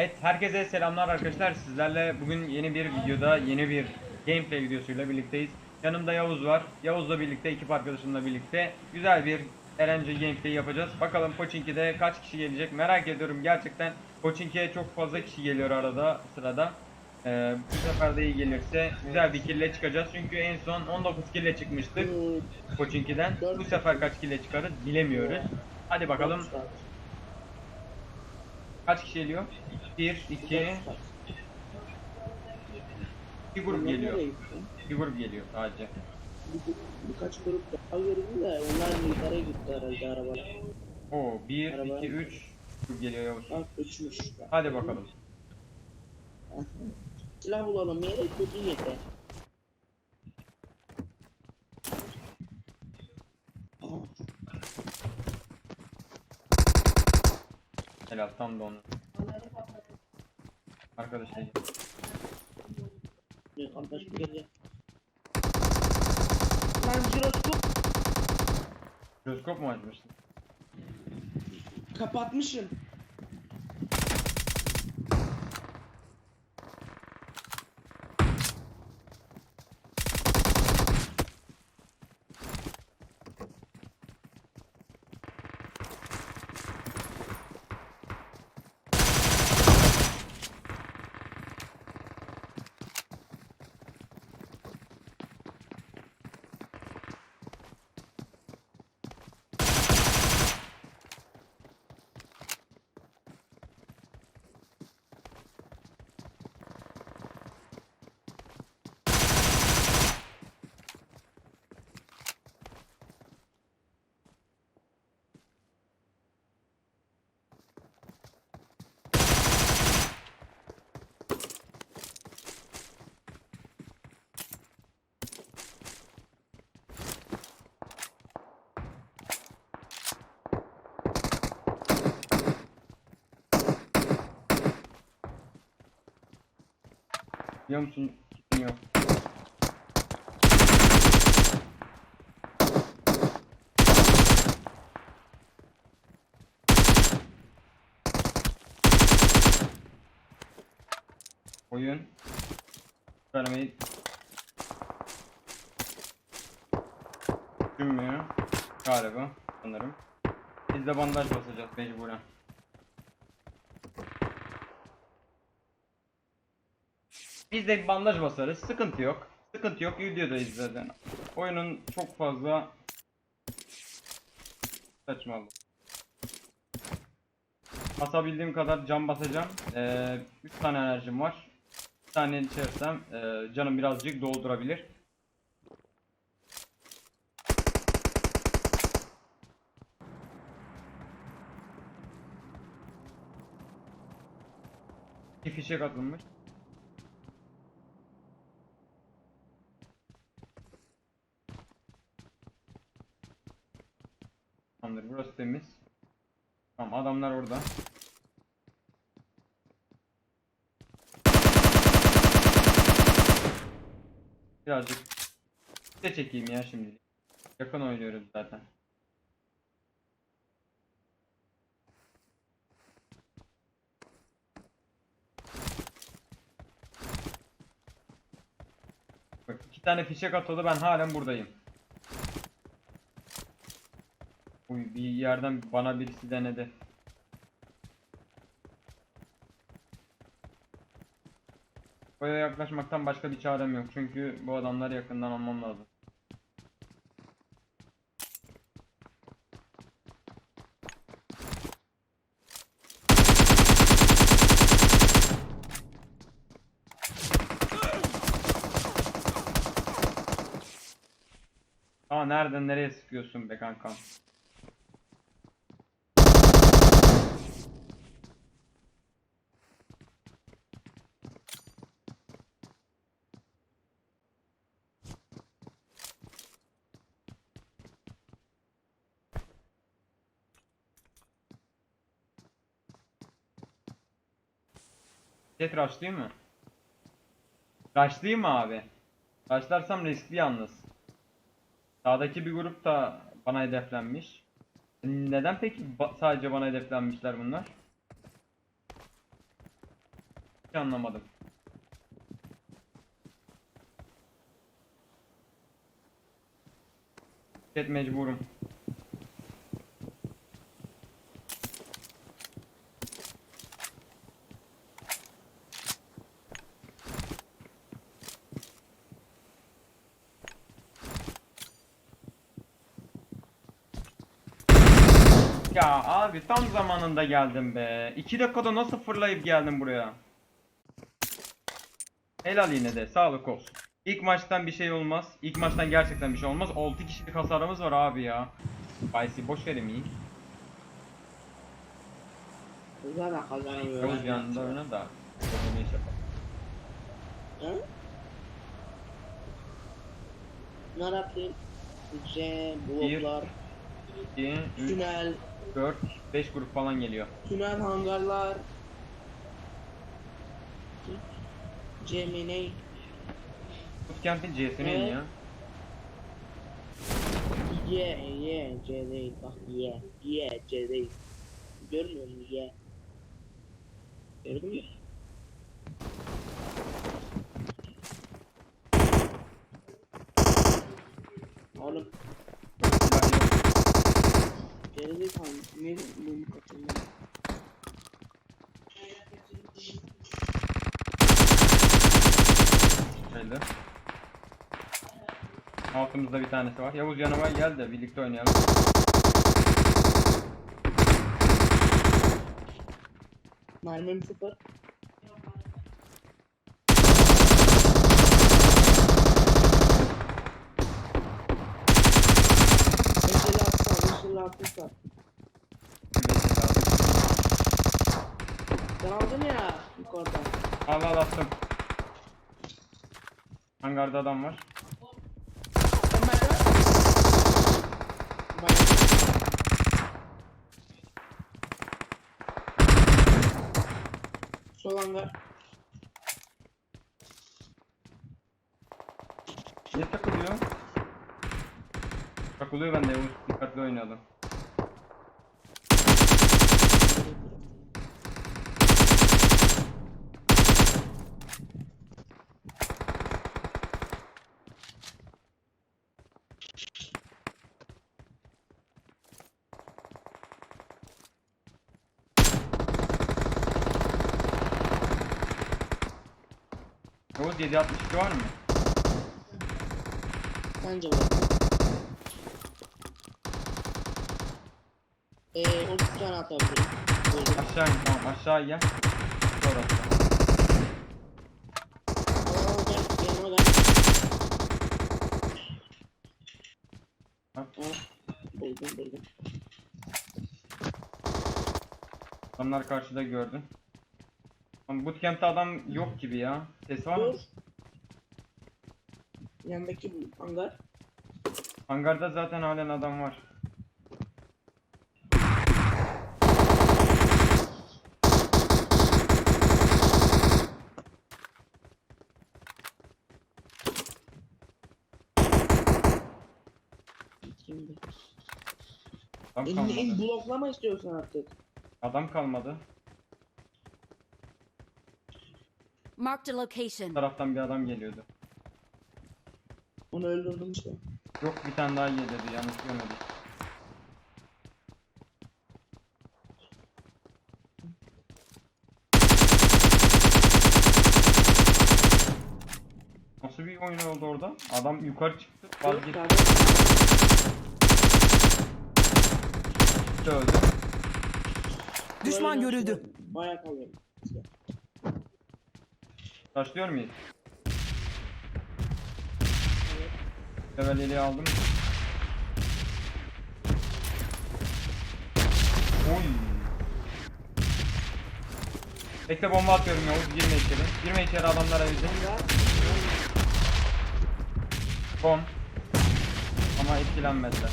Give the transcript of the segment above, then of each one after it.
Evet herkese selamlar arkadaşlar. Sizlerle bugün yeni bir videoda yeni bir gameplay videosuyla birlikteyiz. Yanımda Yavuz var. Yavuz'la birlikte ekip arkadaşımla birlikte güzel bir eğlenceli gameplay yapacağız. Bakalım Pochinki'de kaç kişi gelecek merak ediyorum gerçekten. Pochinki'ye çok fazla kişi geliyor arada sırada. Ee, bu sefer de iyi gelirse güzel bir kille çıkacağız. Çünkü en son 19 kille çıkmıştık Pochinki'den. Bu sefer kaç kille çıkarız bilemiyoruz. Hadi bakalım kaç kişi geliyor? 1, 2, bir grup geliyor. Bir grup geliyor sadece. Birkaç grup daha gördüm de onlar yukarıya gitti herhalde arabalar. Oo 1, Araba. 2, 3 grup geliyor Yavuz. Bak uçmuş. Hadi bakalım. Silah bulalım yere kötü yeter. Helal tam da onu. Arkadaşlar ne kardeş bir gel. Lan jiroskop Jiroskop mu açmıştın? kapatmışım. Biliyor musun? Kitin Oyun. Vermeyi düşünmüyor. Galiba sanırım. Biz de bandaj basacağız mecburen. Biz de bandaj basarız. Sıkıntı yok. Sıkıntı yok. Videodayız zaten. Oyunun çok fazla saçmalığı. Basabildiğim kadar cam basacağım. Ee, 3 tane enerjim var. Bir tane içersem e, canım birazcık doldurabilir. Bir fişek atılmış. Tamamdır burası temiz. Tamam adamlar orada. Birazcık de çekeyim ya şimdi. Yakın oynuyoruz zaten. Bak iki tane fişek atıldı ben halen buradayım. Uy bir yerden bana birisi denedi. Buraya yaklaşmaktan başka bir çarem yok çünkü bu adamları yakından almam lazım. Ama nereden nereye sıkıyorsun be kankam? Jet rushlayayım mı? Rushlayayım mı abi? Rushlarsam riskli yalnız. Sağdaki bir grup da bana hedeflenmiş. Neden peki ba- sadece bana hedeflenmişler bunlar? Hiç anlamadım. Evet mecburum. Ya abi tam zamanında geldim be. 2 dakikada nasıl fırlayıp geldim buraya? Helal yine de sağlık olsun. İlk maçtan bir şey olmaz. İlk maçtan gerçekten bir şey olmaz. 6 kişilik hasarımız var abi ya. Baysi boş verim iyi. Yavuz yanında oyna da. Bunu iş yapalım. Hı? Ne yapayım? C, bloklar, 2, 3, tünel, 4, 5 grup falan geliyor. tünel hangarlar. Gemini, Bootcamp'in C'sini Evet. ya. Y, Y, C değil. Bak Y, Y, C değil. Görmüyor musun Y? Gördün mü? Oğlum. Gerizekalı ne bunu kaçırma. Şöyle. Altımızda bir tanesi var. Yavuz yanıma gel de birlikte oynayalım. Mermim sıfır. Beşeli atsa, beşeli atsa. Bir beşi lazım. Sen aldın ya yukarıdan. Al al attım. Hangarda adam var. Sol hangar. Niye takılıyor? Takılıyor ben de Yavuz. Dikkatli oynayalım. Yavuz 762 var mı? Bence var. Eee 30 tane atabilirim. Böyle. Aşağı in tamam aşağı gel. Sonra. Oo, gel yanıma gel. Bak. Al. Buldum buldum. Adamlar karşıda gördün. Ama bootcamp'te adam yok gibi ya. Ses var mı? Dur. Yandaki hangar. Hangarda zaten halen adam var. Şimdi. Adam en kalmadı. bloklama istiyorsan artık. Adam kalmadı. Marked a Bu location. taraftan bir adam geliyordu. Onu öldürdüm işte. Yok bir tane daha geliyordu yanlış görmedik. Nasıl bir oyun oldu orada? Adam yukarı çıktı, vazgeçti sağda. öldü. Düşman Böyle görüldü. Bayağı kalıyorum. Taşlıyor muyuz? Evet. Level aldım. Oy. Bekle bomba atıyorum Yavuz girme içeri. Girme içeri adamlara. Hangar. Bom. Ama etkilenmediler.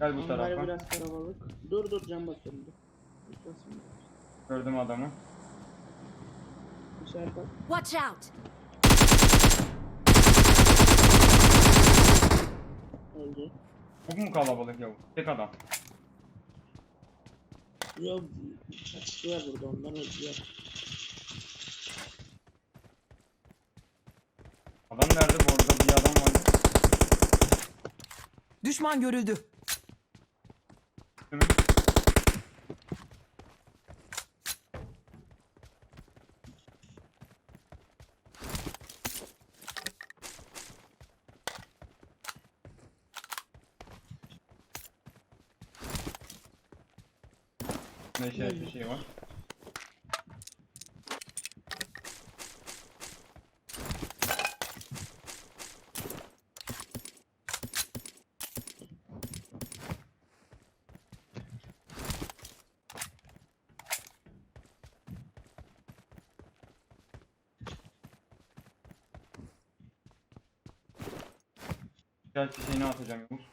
Gel bu tarafa. biraz karabalık. Dur dur cam basıyorum dur. Basıyorum. Gördüm adamı. İçeride. Watch out! Öldü. Çok mu kalabalık Yavuz? Tek adam. Yok. Çatışıyor burada ondan öldüler. Adam nerede? Bu arada bir adam vardı. Düşman görüldü. Mi? Ne işaret bir şey var. Bir şeyini atacağım Yavuz.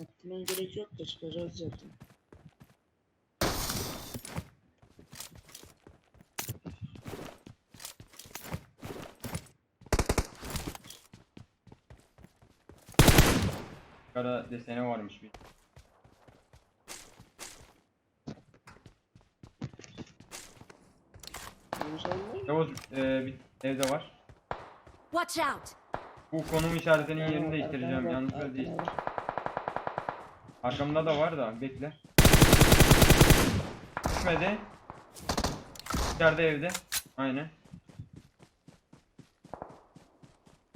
Atman gerek yok da çıkacağız zaten. Kara deseni varmış bir. Yavuz e, bir evde var. Watch out! Bu konum işaretinin yerini değiştireceğim. Öyle değil. Arkamda da var da bekle. Düşmedi. İçeride evde. Aynen.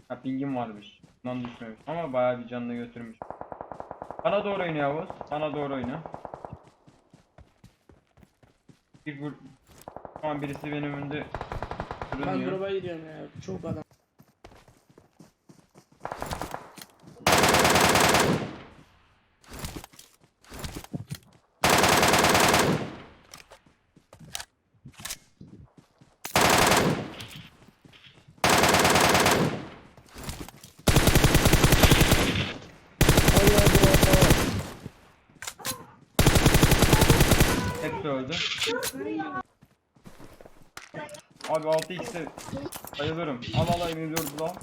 Ha pingim varmış. Bundan düşmemiş. Ama bayağı bir canını götürmüş. Bana doğru oyna Yavuz. Bana doğru oyna. Bir. Şu an birisi benim önümde Ben sürünüyor. gruba gidiyorum ya. Çok adam. Öldü. Abi 6x'e bayılırım. Al al al dur da.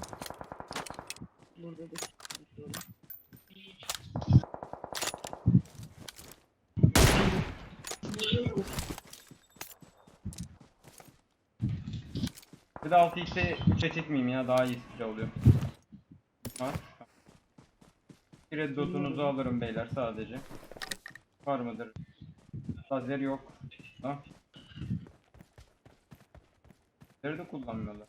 Bir de 6x'e 3'e çekmeyeyim ya daha iyi silah oluyor. Var. Bir red dotunuzu alırım beyler sadece. Var mıdır? Lazer yok. Ha? Nerede kullanmıyorlar?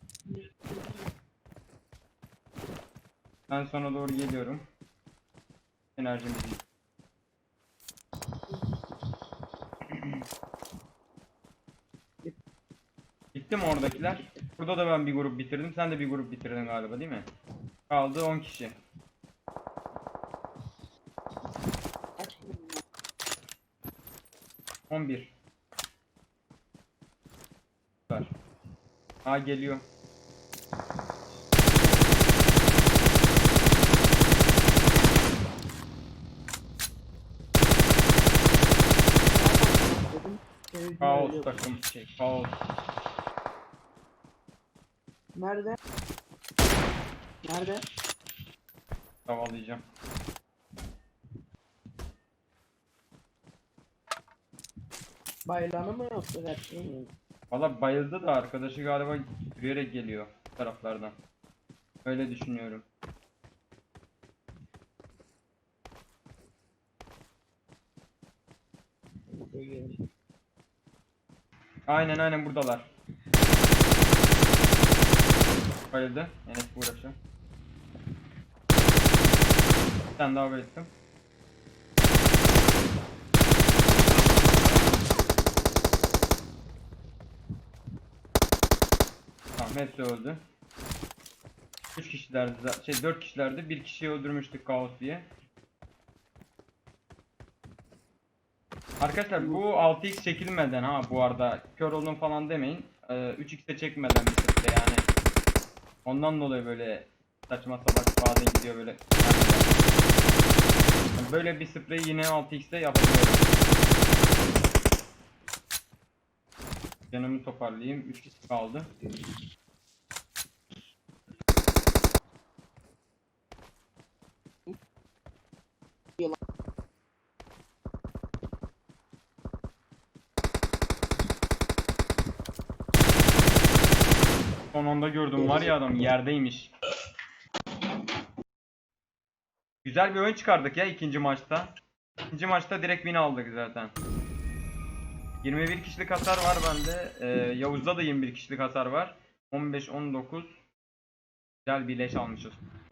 Ben sana doğru geliyorum. Enerjim değil. Bitti mi oradakiler? Burada da ben bir grup bitirdim. Sen de bir grup bitirdin galiba değil mi? Kaldı 10 kişi. Aç bunu. 11. Var. Ha geliyor. Kaos takım şey. Kaos. Nerede? Nerede? Tavalayacağım. Baylanı mı yoksa mi? Valla bayıldı da arkadaşı galiba yürüyerek geliyor taraflardan. Öyle düşünüyorum. Aynen aynen buradalar. Bayıldı. Enes uğraşıyor. Bir tane daha bayılttım. Tamam hepsi öldü. 3 kişilerdi, şey 4 kişilerdi. Bir kişiyi öldürmüştük kaos diye. Arkadaşlar bu 6x çekilmeden ha bu arada kör oldum falan demeyin. Ee, 3x'e çekmeden bir sprey yani. Ondan dolayı böyle saçma salak bazen gidiyor böyle. Böyle bir sprey yine 6x'te yapabiliyorum. Canımı toparlayayım. 3 kişi kaldı. Son anda gördüm var ya adam yerdeymiş. Güzel bir oyun çıkardık ya ikinci maçta. İkinci maçta direkt win aldık zaten. 21 kişilik hasar var bende. Ee, Yavuz'da da 21 kişilik hasar var. 15 19 Güzel bir leş almışız.